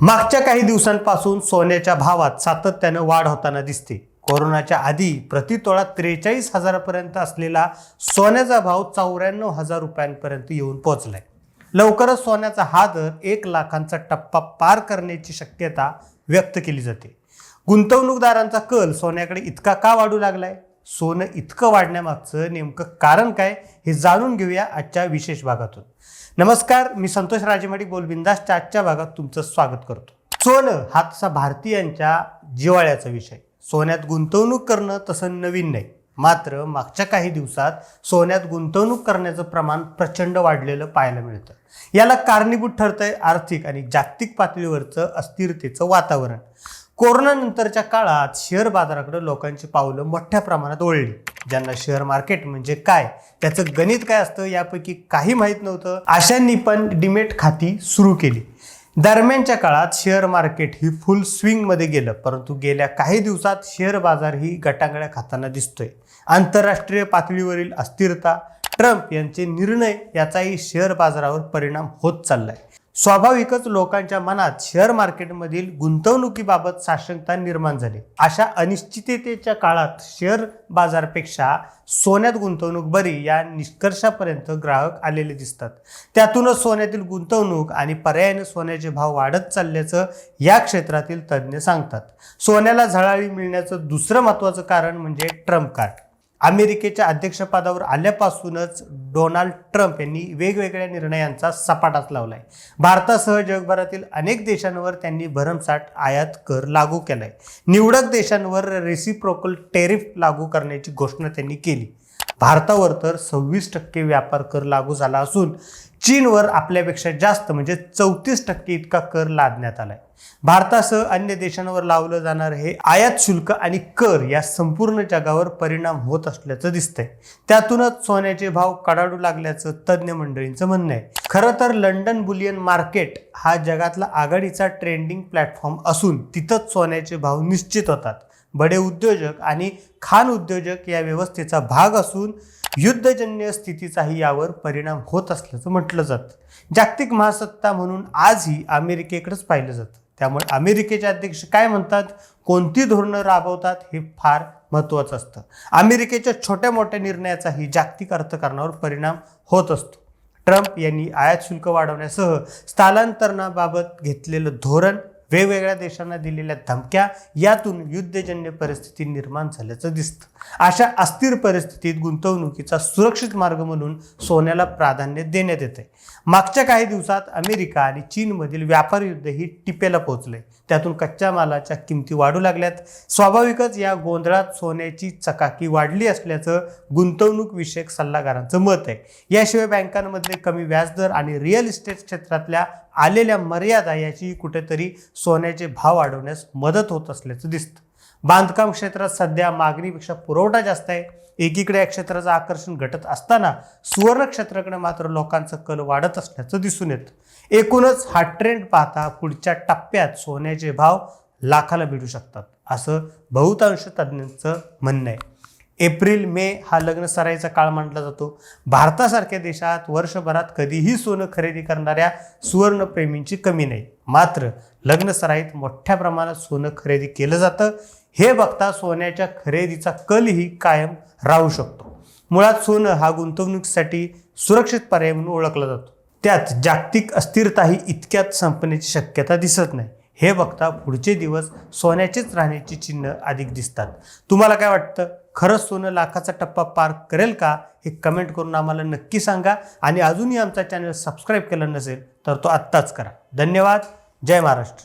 मागच्या काही दिवसांपासून सोन्याच्या भावात सातत्यानं वाढ होताना दिसते. कोरोनाच्या आधी प्रतितोळा त्रेचाळीस हजारापर्यंत असलेला सोन्याचा भाव चौऱ्याण्णव हजार रुपयांपर्यंत येऊन पोहोचलाय लवकरच सोन्याचा हा दर एक लाखांचा टप्पा पार करण्याची शक्यता व्यक्त केली जाते. गुंतवणूकदारांचा कल सोन्याकडे इतका का वाढू लागलाय? सोनं इतकं वाढण्यामागचं नेमकं कारण काय हे जाणून घेऊया आजच्या विशेष भागातून. नमस्कार मी संतोष राजेमाडी बोलबिंदासच्या आजच्या भागात तुमचं स्वागत करतो. सोनं हा तसा भारतीयांच्या जिवाळ्याचा विषय. सोन्यात गुंतवणूक करणं तसं नवीन नाही. मात्र मागच्या काही दिवसात सोन्यात गुंतवणूक करण्याचं प्रमाण प्रचंड वाढलेलं पाहायला मिळतं. याला कारणीभूत ठरतंय आर्थिक आणि जागतिक पातळीवरचं अस्थिरतेचं वातावरण. कोरोनानंतरच्या काळात शेअर बाजाराकडे लोकांची पावलं मोठ्या प्रमाणात ओळली ज्यांना शेअर मार्केट म्हणजे काय त्याचं गणित काय असतं यापैकी काही माहीत नव्हतं. अशांनी पण डिमेट खाती सुरू केली. दरम्यानच्या काळात शेअर मार्केट ही फुल स्विंगमध्ये गेलं परंतु गेल्या काही दिवसात शेअर बाजार ही गटांगळ्या खाताना दिसतोय. आंतरराष्ट्रीय पातळीवरील अस्थिरता ट्रम्प यांचे निर्णय याचाही शेअर बाजारावर परिणाम होत चाललाय. स्वाभाविकच लोकांच्या मनात शेअर मार्केटमधील गुंतवणुकीबाबत साशंकता निर्माण झाली. अशा अनिश्चिततेच्या काळात शेअर बाजारपेक्षा सोन्यात गुंतवणूक बरी या निष्कर्षापर्यंत ग्राहक आलेले दिसतात. त्यातूनच सोन्यातील गुंतवणूक आणि पर्यायाने सोन्याचे भाव वाढत चालल्याचं या क्षेत्रातील तज्ज्ञ सांगतात. सोन्याला झळाळी मिळण्याचं दुसरं महत्त्वाचं कारण म्हणजे ट्रम्प कार्ड अमेरिकेच्या अध्यक्षपदावर आल्यापासूनच डोनाल्ड ट्रम्प यांनी वेगवेगळ्या निर्णयांचा सपाटाच लावलाय. भारतासह जगभरातील अनेक देशांवर त्यांनी भरमसाठ आयात कर लागू केलाय. निवडक देशांवर रेसिप्रोकल टेरिफ लागू करण्याची घोषणा त्यांनी केली. भारतावर तर सव्वीस टक्के व्यापार कर लागू झाला असून चीनवर आपल्यापेक्षा जास्त म्हणजे चौतीस टक्के इतका कर लादण्यात आलाय. भारतासह अन्य देशांवर लावलं जाणार हे आयात शुल्क आणि कर या संपूर्ण जगावर परिणाम होत असल्याचं दिसतंय. त्यातूनच सोन्याचे भाव कडाडू लागल्याचं तज्ज्ञ मंडळींचं म्हणणं आहे. खरं तर लंडन बुलियन मार्केट हा जगातला आघाडीचा ट्रेंडिंग प्लॅटफॉर्म असून तिथंच सोन्याचे भाव निश्चित होतात. बडे उद्योजक आणि खान उद्योजक या व्यवस्थेचा भाग असून युद्धजन्य स्थितीचाही यावर परिणाम होत असल्याचं म्हटलं जातं. जागतिक महासत्ता म्हणून आजही अमेरिकेकडेच पाहिलं जातं. त्यामुळे अमेरिकेचे अध्यक्ष काय म्हणतात? कोणती धोरणं राबवतात हे फार महत्त्वाचं असतं. अमेरिकेच्या छोट्या मोठ्या निर्णयाचाही जागतिक अर्थकारणावर परिणाम होत असतो. ट्रम्प यांनी आयात शुल्क वाढवण्यासह स्थलांतरणाबाबत घेतलेलं धोरण वेगवेगळ्या देशांना दिलेल्या धमक्या यातून युद्धजन्य परिस्थिती निर्माण झाल्याचं दिसतं. अशा अस्थिर परिस्थितीत गुंतवणुकीचा सुरक्षित मार्ग म्हणून सोन्याला प्राधान्य देण्यात येते मागच्या काही दिवसात अमेरिका आणि चीनमधील व्यापार युद्ध ही टिपेला पोहोचले त्यातून कच्च्या मालाच्या किमती वाढू लागल्यात. स्वाभाविकच या गोंधळात सोन्याची चकाकी वाढली असल्याचं गुंतवणूक विषयक सल्लागारांचं मत आहे. याशिवाय बँकांमधले कमी व्याजदर आणि रिअल इस्टेट क्षेत्रातल्या आलेल्या मर्यादा याची कुठेतरी सोन्याचे भाव वाढवण्यास मदत होत असल्याचं दिसतं. बांधकाम क्षेत्रात सध्या मागणीपेक्षा पुरवठा जास्त आहे. एकीकडे या क्षेत्राचं आकर्षण घटत असताना सुवर्ण क्षेत्राकडे मात्र लोकांचं कल वाढत असल्याचं दिसून येतं. एकूणच हा ट्रेंड पाहता पुढच्या टप्प्यात सोन्याचे भाव लाखाला भिडू शकतात असं बहुतांश तज्ज्ञांचं म्हणणं आहे. एप्रिल मे हा लग्न सराईचा काळ मानला जातो. भारतासारख्या देशात वर्षभरात कधीही सोनं खरेदी करणाऱ्या सुवर्णप्रेमींची कमी नाही. मात्र लग्न सराईत मोठ्या प्रमाणात सोनं खरेदी केलं जातं. हे बघता सोन्याच्या खरेदीचा कलही कायम राहू शकतो. मुळात सोनं हा गुंतवणुकीसाठी सुरक्षित पर्याय म्हणून ओळखला जातो. त्यात जागतिक अस्थिरताही इतक्यात संपण्याची शक्यता दिसत नाही. हे बघता पुढचे दिवस सोन्याचेच राहण्याची चिन्ह अधिक दिसतात. तुम्हाला काय वाटतं? खरंच सोनं लाखाचा टप्पा पार करेल का हे कमेंट करून आम्हाला नक्की सांगा. आणि अजूनही आमचा चॅनल सबस्क्राईब केलं नसेल तर तो आत्ताच करा. धन्यवाद. जय महाराष्ट्र.